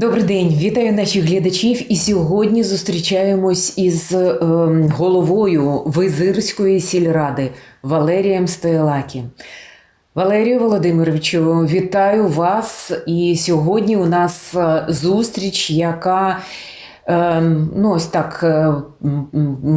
Добрий день, вітаю наших глядачів. І сьогодні зустрічаємось із е, головою Визирської сільради Валерієм Стоялакі. Валерію Володимировичу, вітаю вас. І сьогодні у нас е, зустріч, яка е, ну, ось так е,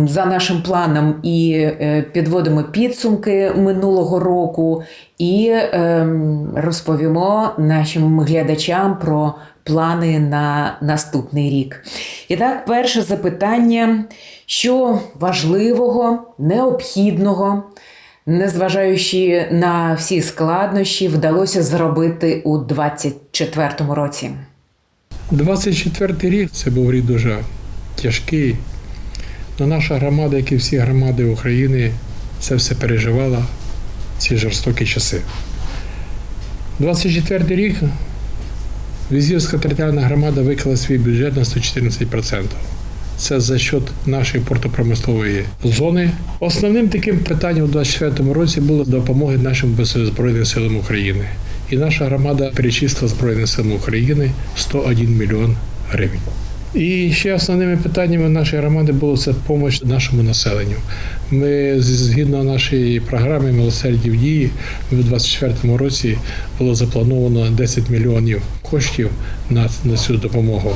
за нашим планом і е, підводимо підсумки минулого року, і е, розповімо нашим глядачам про плани на наступний рік. І так, перше запитання: що важливого, необхідного, незважаючи на всі складнощі, вдалося зробити у 2024 році? 24 рік це був рік дуже тяжкий. Но наша громада, як і всі громади України, це все переживала ці жорстокі часи. 24 рік Візівська територіальна громада виклала свій бюджет на 114%. Це за счет нашої портопромислової зони. Основним таким питанням у 2024 році було допомоги нашим Збройним силам України. І наша громада перечислила Збройним силам України 101 мільйон гривень. І ще основними питаннями нашої громади було це допомога нашому населенню. Ми згідно нашої програми «Милосердя в дії у 2024 році було заплановано 10 мільйонів коштів на, на цю допомогу.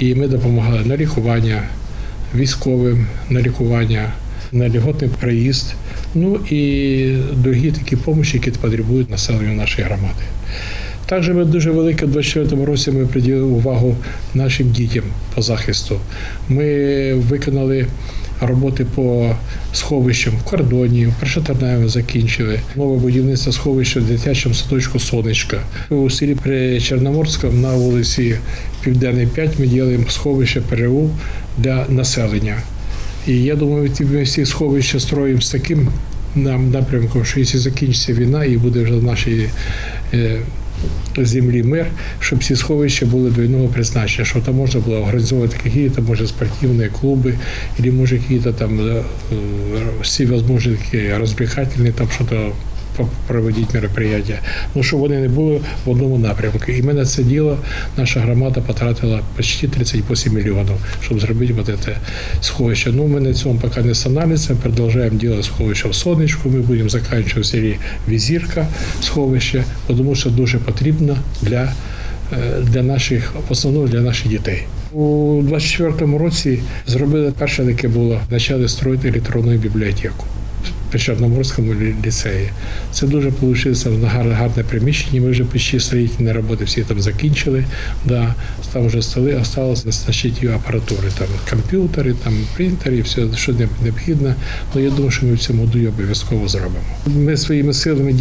І ми допомагали на лікування військовим, на лікування, на льготний приїзд, ну і другі такі допомоги, які потребують населенню нашої громади. Також ми дуже велике в 24 році ми приділили увагу нашим дітям по захисту. Ми виконали роботи по сховищам в кордоні, в Першотарнаєві закінчили. Нове будівництво сховища в дитячому садочку Сонечка. У селі при Чорноморському на вулиці Південний 5 ми робимо сховище ПРУ для населення. І я думаю, ми всі сховища строїмо з таким нам напрямком, що якщо закінчиться війна і буде вже в нашій е, землі мир, щоб всі сховища були двойного призначення, щоб там можна було організовувати якісь, може, спортивні клуби, або може якісь там э, всі можливі розвлекательні, там щось проводити мероприятия. Ну, щоб вони не були в одному напрямку. І ми на це діло наша громада потратила почти 38 мільйонів, щоб зробити вот це сховище. Ну, ми на цьому поки не останавливаемся, продовжуємо робити сховище в сонечку. Ми будемо закінчувати селі Візірка сховище, тому що дуже потрібно для, для наших, в основному для наших дітей. У 24-му році зробили перше таке було почали строїти електронну бібліотеку Чорноморському ліцеї. Це дуже вийшло гарне, гарне приміщення. Ми вже почти строїтельні роботи всі там закінчили. Да. Там вже столи, осталось значити апаратури, там комп'ютери, там принтери, все, що необхідно. Ну я думаю, що ми в цьому обов'язково зробимо. Ми своїми силами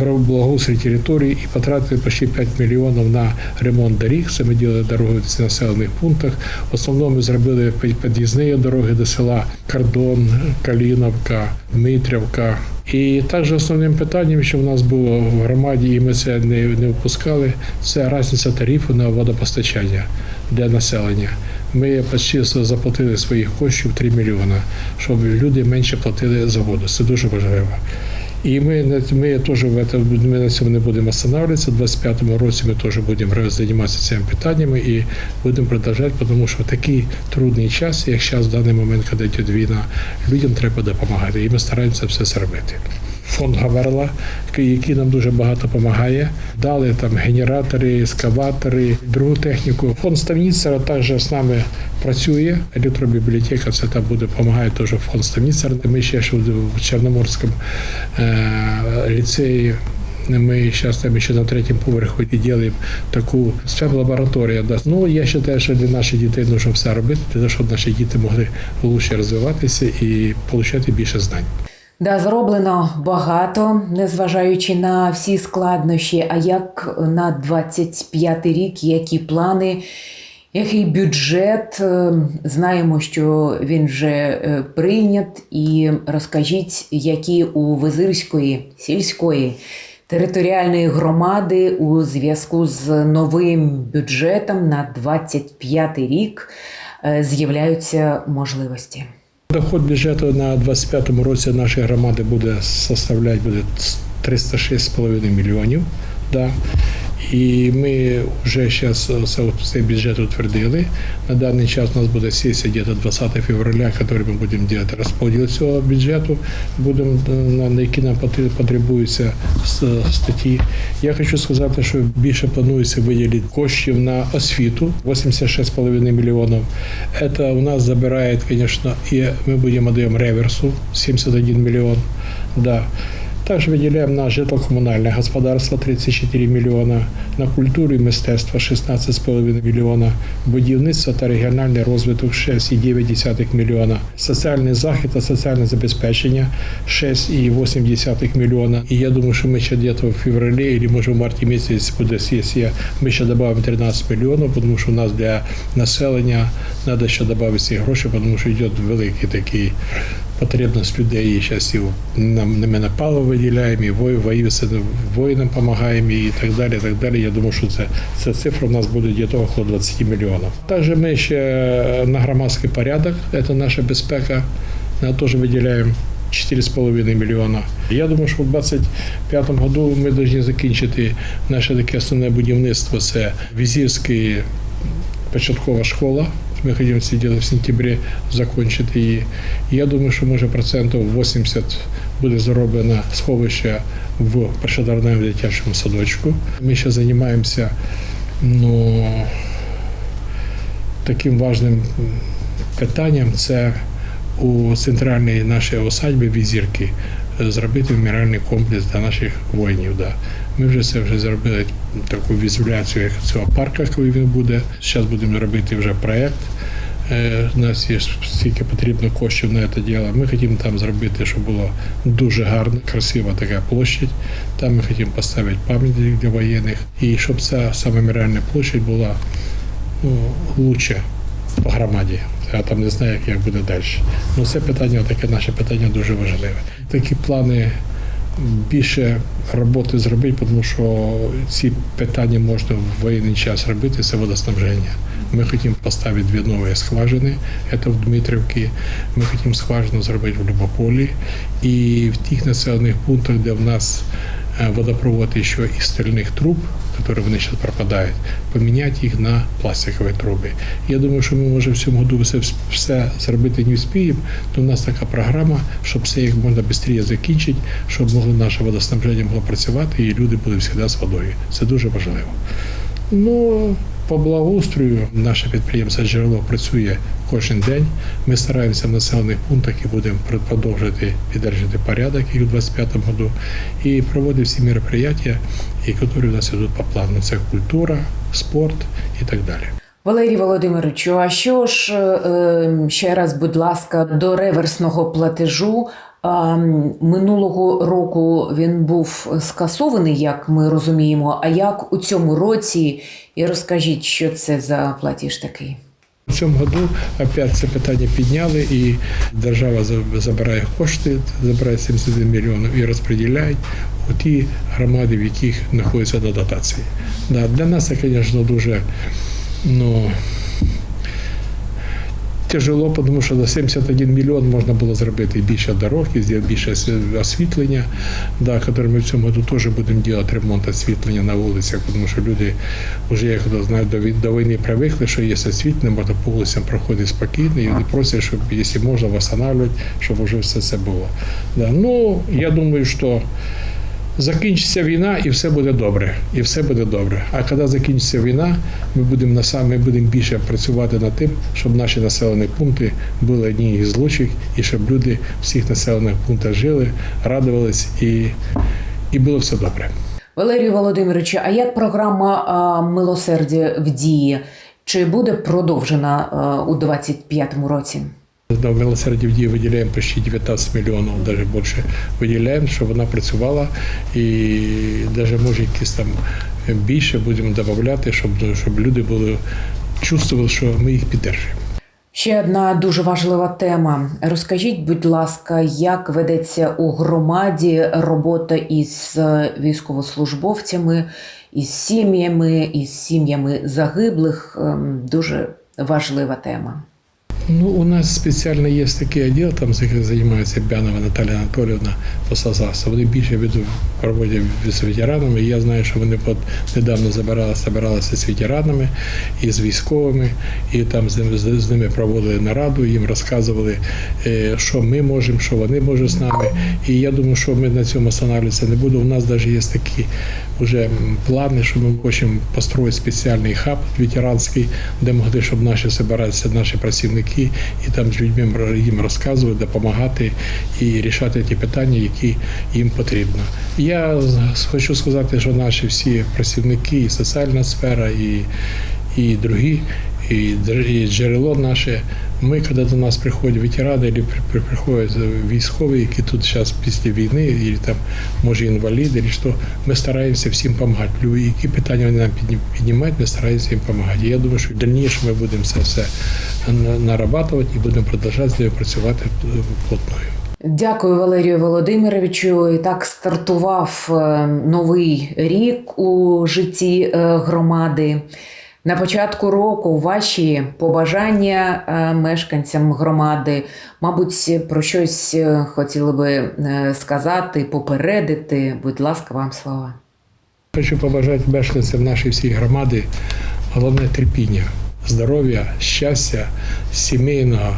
робимо благоустрій території і потратили почти 5 мільйонів на ремонт доріг. Це ми робили дороги в населених пунктах. В основному ми зробили під'їзні дороги до села Кордон, Каліновка, Дмитрівка. І також основним питанням, що в нас було в громаді, і ми це не не впускали, це різниця тарифу на водопостачання для населення. Ми почти заплатили своїх коштів 3 мільйони, щоб люди менше платили за воду. Це дуже важливо. І ми ми теж в ми на цьому не будемо останавливатися. У 25-му році ми теж будемо займатися цими питаннями і будемо продовжувати, тому що в такий трудний час, як зараз в даний момент, коли йде війна, людям треба допомагати. І ми стараємося все зробити. Фонд Гаверла, який нам дуже багато допомагає. Дали там генератори, ескаватори, другу техніку. Фонд Ставніцера також з нами працює. Електробібліотека це там буде допомагає теж фонд Ставніцера. Ми ще в Чорноморському е, ліцеї. Ми зараз там ще на третьому поверху робимо таку спецлабораторію. Ну я вважаю, що для наших дітей потрібно все робити, для того, щоб наші діти могли краще розвиватися і отримати більше знань. Да, зроблено багато, незважаючи на всі складнощі. А як на 25 рік, які плани, який бюджет? Знаємо, що він вже прийнят. І розкажіть, які у Визирської сільської територіальної громади у зв'язку з новим бюджетом на 25 рік з'являються можливості. Доход бюджету на 25-му році нашої громади буде составляти буде 306,5 мільйонів. Да. І ми вже зараз цей бюджет утвердили. На даний час у нас буде сесія где-то 20 февраля, коли ми будемо робити розподіл цього бюджету, будемо на, на які нам потр- потребуються статті. Я хочу сказати, що більше планується виділити коштів на освіту 86,5 мільйонів. Це у нас забирає, звісно, і ми будемо даємо реверсу 71 мільйон. Да. Також виділяємо на житло-комунальне господарство 34 мільйона, на культуру і мистецтво 16,5 мільйона, будівництво та регіональний розвиток 6,9 мільйона, соціальний захист та соціальне забезпечення 6,8 мільйона. І я думаю, що ми ще десь в февралі, або може в марті місяці буде сесія, ми ще додамо 13 мільйонів, тому що у нас для населення треба ще додати ці гроші, тому що йде великий такий потребність людей зараз і нам на мене паливо виділяємо, і вой- воюється, воїнам допомагаємо і так далі. так далі. Я думаю, що це, ця цифра у нас буде десь около 20 мільйонів. Також ми ще на громадський порядок, це наша безпека, на теж виділяємо 4,5 мільйона. Я думаю, що в 2025 году ми повинні закінчити наше таке основне будівництво. Це візірський початкова школа. Ми хотімо це діло в сентябрі закінчити її. Я думаю, що може процентів 80 буде зроблено сховище в першодарному дитячому садочку. Ми ще займаємося ну, таким важним питанням це у центральній нашій осадьбі візірки зробити меморіальний комплекс для наших воїнів. Да. Ми вже це вже зробили таку візуляцію цього парку, коли він буде. Зараз будемо робити вже проєкт. Е, У нас є стільки потрібно коштів на це діло. Ми хочемо там зробити, щоб було дуже гарно, красива така площадь. Там ми хочемо поставити пам'ятник для воєнних. І щоб ця саме меморіальна площадь була ну, лучше по громаді. Я там не знаю, як буде далі. Ну це питання, таке наше питання дуже важливе. Такі плани більше роботи зробити, тому що ці питання можна в воєнний час робити, це водоснабження. Ми хочемо поставити дві нові скважини, це в Дмитрівці. Ми хочемо скважину зробити в Любополі. І в тих населених пунктах, де в нас водопровод еще із стальных труб, которые вони сейчас пропадають, поменять їх на пластикові труби. Я думаю, що ми може в цьому году все, все зробити не вспіємо, то у нас така програма, щоб все як можна швидше закінчити, щоб могло наше водоснабження могло працювати і люди були завжди з водою. Це дуже важливо. Ну, по благоустрою наше підприємство джерело працює кожен день. Ми стараємося в населених пунктах і будемо продовжувати підтримувати порядок і у 2025 году і проводити всі мероприятия, які у нас йдуть по плану. Це культура, спорт і так далі. Валерій Володимировичу, а що ж е, е, ще раз, будь ласка, до реверсного платежу? Минулого року він був скасований, як ми розуміємо. А як у цьому році? І розкажіть, що це за платіж такий? У цьому году опять це питання підняли, і держава забирає кошти, забирає 71 мільйонів і розподіляє у ті громади, в яких знаходяться на дотації. Да, для нас це, звісно, дуже ну, тяжело, тому що за 71 мільйон можна було зробити більше дорог, і більше освітлення, да, яке ми в цьому году теж будемо робити ремонт освітлення на вулицях, тому що люди вже, як до, до війни привикли, що є освітлення, можна по вулицям проходити спокійно, і вони просять, щоб, якщо можна, встановлювати, щоб вже все це було. Да. Ну, я думаю, що Закінчиться війна і все буде добре. І все буде добре. А коли закінчиться війна, ми будемо на сам- ми будемо більше працювати над тим, щоб наші населені пункти були одні із лучших, і щоб люди всіх населених пунктах жили, радувались і, і було все добре. Валерію Володимировичу, а як програма милосердя в дії? Чи буде продовжена у 2025 році? На милосерді в дії виділяємо почти 19 мільйонів, навіть більше виділяємо, щоб вона працювала і навіть може якісь там більше будемо додати, щоб, щоб люди були чувствували, що ми їх підтримуємо. Ще одна дуже важлива тема. Розкажіть, будь ласка, як ведеться у громаді робота із військовослужбовцями, із сім'ями, із сім'ями загиблих? Ем, Дуже важлива тема. Ну, у нас спеціально є такий відділ, там займається Бянова Наталя Анатоліївна посазався. Вони більше від, проводять з ветеранами. Я знаю, що вони от недавно забирали, збиралися з ветеранами і з військовими, і там з ними, з ними проводили нараду, їм розказували, е, що ми можемо, що вони можуть з нами. І я думаю, що ми на цьому останавливатися не будемо. У нас навіть є такі вже м, плани, що ми хочемо построїти спеціальний хаб ветеранський, де могли, щоб наші збиратися, наші працівники, і там з людьми р- їм розказувати, допомагати і рішати ті питання, які їм потрібно. Я хочу сказати, що наші всі працівники, і соціальна сфера, і, і другі, і і джерело наше. Ми, коли до нас приходять ветерани, або при- при- приходять військові, які тут зараз після війни, і там може інваліди, або що, ми стараємося всім допомагати. Любі, які питання вони нам підні- піднімають, ми стараємося їм допомагати. Я думаю, що дальніше ми будемо це все на- нарабатувати і будемо продовжувати з нею працювати плотною. Дякую, Валерію Володимировичу. Так стартував е, новий рік у житті е, громади. На початку року ваші побажання е, мешканцям громади, мабуть, про щось е, хотіли би е, сказати, попередити. Будь ласка, вам слова. Хочу побажати мешканцям нашої всієї громади головне терпіння, здоров'я, щастя, сімейного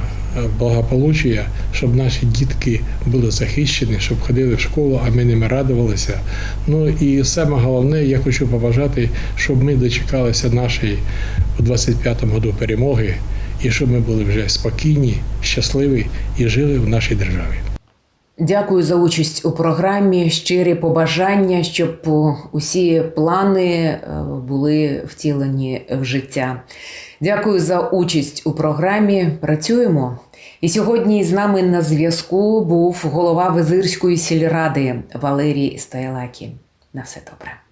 благополуччя, щоб наші дітки були захищені, щоб ходили в школу, а ми ними радувалися. Ну і саме головне, я хочу побажати, щоб ми дочекалися нашої у 25-му году перемоги, і щоб ми були вже спокійні, щасливі і жили в нашій державі. Дякую за участь у програмі. Щирі побажання, щоб усі плани е, були втілені в життя. Дякую за участь у програмі. Працюємо. І сьогодні з нами на зв'язку був голова Визирської сільради Валерій Стоялакі. На все добре.